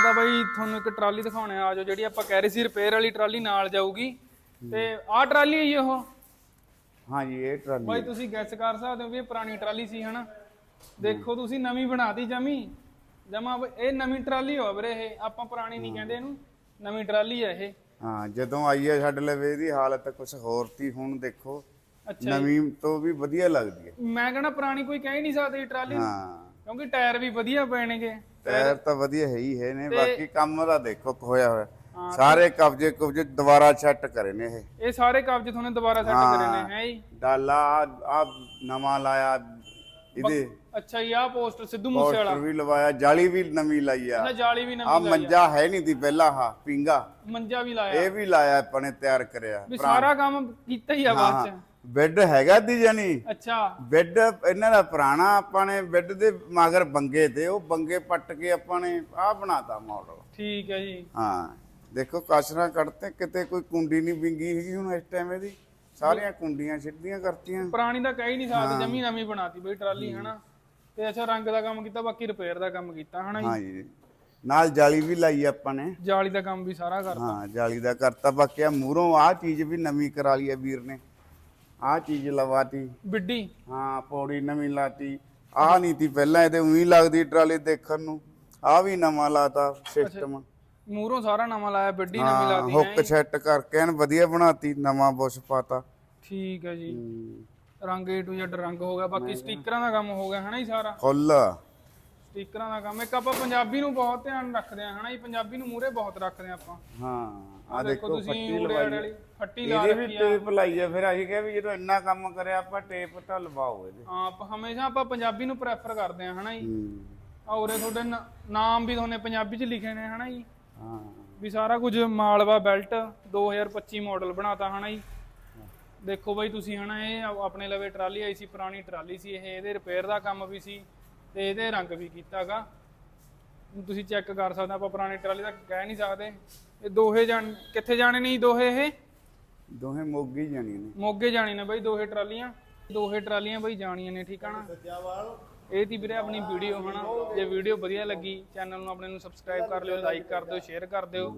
ਆਪਾਂ ਤਾਂ ਬਾਈ ਤੁਹਾਨੂੰ ਇੱਕ ਟਰਾਲੀ ਦਿਖਾਉਣੇ ਆ ਜੋ ਜਿਹੜੀ ਆਪਾਂ ਕਹਿ ਰਹੇ ਸੀ ਰਿਪੇਅਰ ਵਾਲੀ ਟਰਾਲੀ ਨਾਲ ਜਾਊਗੀ। ਤੇ ਆਹ ਟਰਾਲੀ ਹੈ ਜੀ ਉਹ? ਹਾਂਜੀ ਇਹ ਟਰਾਲੀ ਬਾਈ ਤੁਸੀਂ ਗੈਸ ਕਰ ਸਕਦੇ ਹੋ ਵੀ ਇਹ ਪੁਰਾਣੀ ਟਰਾਲੀ ਸੀ ਹਨਾ? ਦੇਖੋ ਤੁਸੀਂ ਨਵੀਂ ਬਣਾਤੀ ਜਮੀ। ਜਮਾ ਇਹ ਨਵੀਂ ਟਰਾਲੀ ਹੋ ਵੀਰੇ ਇਹ ਆਪਾਂ ਪੁਰਾਣੀ ਨਹੀਂ ਕਹਿੰਦੇ ਇਹਨੂੰ। ਨਵੀਂ ਟਰਾਲੀ ਹੈ ਇਹ। ਹਾਂ ਜਦੋਂ ਆਈ ਹੈ ਸਾਡੇ ਲਵੇ ਇਹਦੀ ਹਾਲਤ ਕੁਝ ਹੋਰ ਤੀ ਹੁਣ ਦੇਖੋ ਨਵੀਂ ਤੋਂ ਵੀ ਵਧੀਆ ਲੱਗਦੀ ਹੈ। ਮੈਂ ਕਹਿੰਦਾ ਪੁਰਾਣੀ ਕੋਈ ਕਹਿ ਹੀ ਨਹੀਂ ਸਕਦੀ ਟਰਾਲੀ। ਨੂੰ, ਹਾਂ। ਕਿਉਂਕਿ ਟਾਇਰ ਵੀ ਵਧੀਆ ਪੈਣਗੇ। ਟਾਇਰ ਤਾਂ ਵਧੀਆ ਹੈ ਹੀ ਹੈ ਨੇ ਬਾਕੀ ਕੰਮ ਦਾ ਦੇਖੋ ਹੋਇਆ ਹੋਇਆ। ਸਾਰੇ ਕਬਜੇ ਕੁਬਜੇ ਦੁਬਾਰਾ ਸੈੱਟ ਕਰੇ ਨੇ ਇਹ। ਇਹ ਸਾਰੇ ਕਬਜੇ ਤੁਹਾਨੂੰ ਦੁਬਾਰਾ ਸੈੱਟ ਕਰੇ ਨੇ ਹੈ ਜੀ ਡਾਲਾ ਆ ਨਵਾਂ ਲਾਇਆ ਇਹਦੇ। ਅੱਛਾ ਜੀ ਆਹ ਪੋਸਟਰ ਸਿੱਧੂ ਮੂਸੇ ਵਾਲਾ ਪੋਸਟਰ ਵੀ ਲਵਾਇਆ ਜਾਲੀ ਵੀ ਨਵੀਂ ਲਾਈ ਆ। ਅੱਛਾ ਜਾਲੀ ਵੀ ਆ। ਨਵੀਂ ਮੰਜਾ ਹੈ ਨਹੀਂ ਦੀ ਪਹਿਲਾਂ ਹਾਂ ਪਿੰਗਾ ਮੰਜਾ ਵੀ ਲਾਇਆ। ਇਹ ਵੀ ਲਾਇਆ ਆਪਾਂ ਨੇ ਤਿਆਰ ਕਰਿਆ ਵੀ ਸਾਰਾ ਕੰਮ ਕੀਤਾ ਹੀ ਆ ਬਾਅਦ ਚ। ਬੈੱਡ ਹੈਗਾ ਦੀ ਜਾਨੀ ਅੱਛਾ। ਬੈੱਡ ਇਹਨਾਂ ਦਾ ਪੁਰਾਣਾ ਆਪਾਂ ਨੇ ਬੈੱਡ ਦੇ ਮਗਰ ਬੰਗੇ ਤੇ ਉਹ ਬੰਗੇ ਪੱਟ ਕੇ ਆਪਾਂ ਨੇ ਆਹ ਬਣਾਤਾ ਮਾਡਲ ਠੀਕ ਹੈ ਜੀ। ਹਾਂ ਦੇਖੋ ਕਾਸ਼ਰਾ ਕੱਢਤੇ ਕਿਤੇ ਕੋਈ ਕੁੰਡੀ ਨਹੀਂ ਵਿੰਗੀ ਹੈਗੀ ਹੁਣ ਇਸ ਟਾਈਮ ਇਹਦੀ। ਸਾਰੀਆਂ ਕੁੰਡੀਆਂ ਸਿੱਧੀਆਂ ਕਰਤੀਆਂ। ਪੁਰਾਣੀ ਤਾਂ ਕਹਿ ਨਹੀਂ ਸਕਦੇ ਜਮੀ ਨਵੀਂ ਬਣਾਤੀ ਬਈ ਟਰਾਲੀ ਹਨਾ। ਤੇ ਅੱਛਾ ਰੰਗ ਦਾ ਕੰਮ ਕੀਤਾ ਬਾਕੀ ਰਿਪੇਅਰ ਦਾ ਕੰਮ ਕੀਤਾ ਹਨਾ ਜੀ। ਹਾਂ ਜੀ ਨਾਲ ਜਾਲੀ ਵੀ ਲਾਈ ਆਪਾਂ ਨੇ। ਜਾਲੀ ਦਾ ਕੰਮ ਵੀ ਸਾਰਾ ਕਰਤਾ। ਹਾਂ ਜਾਲੀ ਦਾ ਕਰਤਾ ਬਾਕੀ ਆ ਮੂਹਰੋਂ ਆਹ ਚੀਜ਼ ਵੀ ਨਵੀਂ ਕਰਾ ਲਈ ਆ ਵੀਰ ਨੇ। ਆਹ ਚੀਜ਼ ਲਵਾਤੀ। ਬਿੱਡੀ ਹਾਂ ਪੌੜੀ ਨਵੀਂ ਲਾਤੀ। ਆਹ ਨਹੀਂ ਤੀ ਪਹਿਲਾਂ ਇਹਦੇ ਉਹੀ ਲੱਗਦੀ ਟਰਾਲੀ ਦੇਖਣ ਨੂੰ। ਆਹ ਵੀ ਨਵਾਂ ਲਾਤਾ ਸਿਸਟਮ ਮੂਹਰੋਂ ਸਾਰਾ ਨਵਾਂ ਲਾਇਆ ਬਿੱਡੀ ਨਵੀਂ ਹਾਂ ਲਾਤੀ ਹੁੱਕ ਸੈੱਟ ਕਰਕੇ ਐਨ ਵਧੀਆ ਬਣਾਤੀ ਨਵਾਂ ਬੁਸ਼ ਪਾਤਾ। ਠੀਕ ਹੈ ਜੀ। ਰੰਗ A to Z ਰੰਗ ਹੋ ਗਿਆ ਬਾਕੀ ਸਟickਰਾਂ ਦਾ ਕੰਮ ਹੋ ਗਿਆ ਹਨਾ ਜੀ ਸਾਰਾ? ਫੁੱਲ। ਸਟickਰਾਂ ਦਾ ਕੰਮ। ਇੱਕ ਆਪਾਂ ਪੰਜਾਬੀ ਨੂੰ ਬਹੁਤ ਧਿਆਨ ਰੱਖਦੇ ਆ ਹਨਾ ਜੀ? ਪੰਜਾਬੀ ਨੂੰ ਮੂਰੇ ਬਹੁਤ ਰੱਖਦੇ ਆ ਆਪਾਂ। ਹਾਂ ਆ ਦੇਖੋ ਉੜੇ ਲਵਾਈ। ਵਾਲੀ ਫੱਟੀ ਲਾ ਇਹਦੀ ਵੀ ਰੱਖੀ ਆ। ਟੇਪ ਲਾਈ ਆ ਫਿਰ ਅਸੀਂ ਕਿਹਾ ਵੀ ਜਦੋਂ ਇੰਨਾ ਕੰਮ ਕਰਿਆ ਆਪਾਂ ਟੇਪ ਤਾਂ ਲਵਾਓ ਇਹਦੇ। ਹਾਂ ਆਪਾਂ ਹਮੇਸ਼ਾ ਆਪਾਂ ਪੰਜਾਬੀ ਨੂੰ ਪ੍ਰੈਫਰ ਕਰਦੇ ਆ ਹਨਾ ਜੀ? ਆ ਉਰੇ ਤੁਹਾਡੇ ਨਾਮ ਵੀ ਤੁਹਾਨੇ ਪੰਜਾਬੀ ਚ ਲਿਖੇ ਨੇ ਹਨਾ ਜੀ? ਹਾਂ। ਵੀ ਸਾਰਾ ਕੁਝ ਮਾਲਵਾ ਬੈਲਟ 2025 ਮਾਡਲ ਬਣਾਤਾ ਹਨਾ ਜੀ? ਦੇਖੋ ਬਾਈ ਤੁਸੀਂ ਹਨਾ ਇਹ ਆਪਣੇ ਲਵੇ ਟਰਾਲੀ ਆਈ ਸੀ ਪੁਰਾਣੀ ਟਰਾਲੀ ਸੀ ਇਹ ਇਹਦੇ ਰਿਪੇਅਰ ਦਾ ਕੰਮ ਵੀ ਸੀ। ਤੇ ਇਹਦੇ ਰੰਗ ਵੀ ਕੀਤਾਗਾ। ਤੁਸੀਂ ਚੈੱਕ ਕਰ ਸਕਦੇ ਆਪਾਂ ਪੁਰਾਣੀ ਟਰਾਲੀ ਦਾ ਕਹਿ ਨਹੀਂ ਸਕਦੇ। ਇਹ ਦੋਹੇ ਜਾਣ ਕਿੱਥੇ ਜਾਣੇ ਨੇ ਜੀ ਦੋਹੇ ਇਹ? ਦੋਹੇ ਮੋਗੀ ਜਾਣੀ ਨੇ। ਮੋਗੇ ਜਾਣੀ ਨੇ ਬਾਈ ਦੋਹੇ ਟਰਾਲੀਆਂ। ਦੋਹੇ ਟਰਾਲੀਆਂ ਬਾਈ ਜਾਣੀਆਂ ਨੇ ਠੀਕ ਆ ਨਾ? ਇਹ ਤੀ ਵੀਰੇ ਆਪਣੀ ਵੀਡੀਓ ਹਨਾ ਜੇ ਵੀਡੀਓ ਵਧੀਆ ਲੱਗੀ ਚੈਨਲ ਨੂੰ ਆਪਣੇ ਨੂੰ ਸਬਸਕ੍ਰਾਈਬ ਕਰ ਲਿਓ ਲਾਈਕ ਕਰ ਦਿਓ ਸ਼ੇਅਰ ਕਰ ਦਿਓ।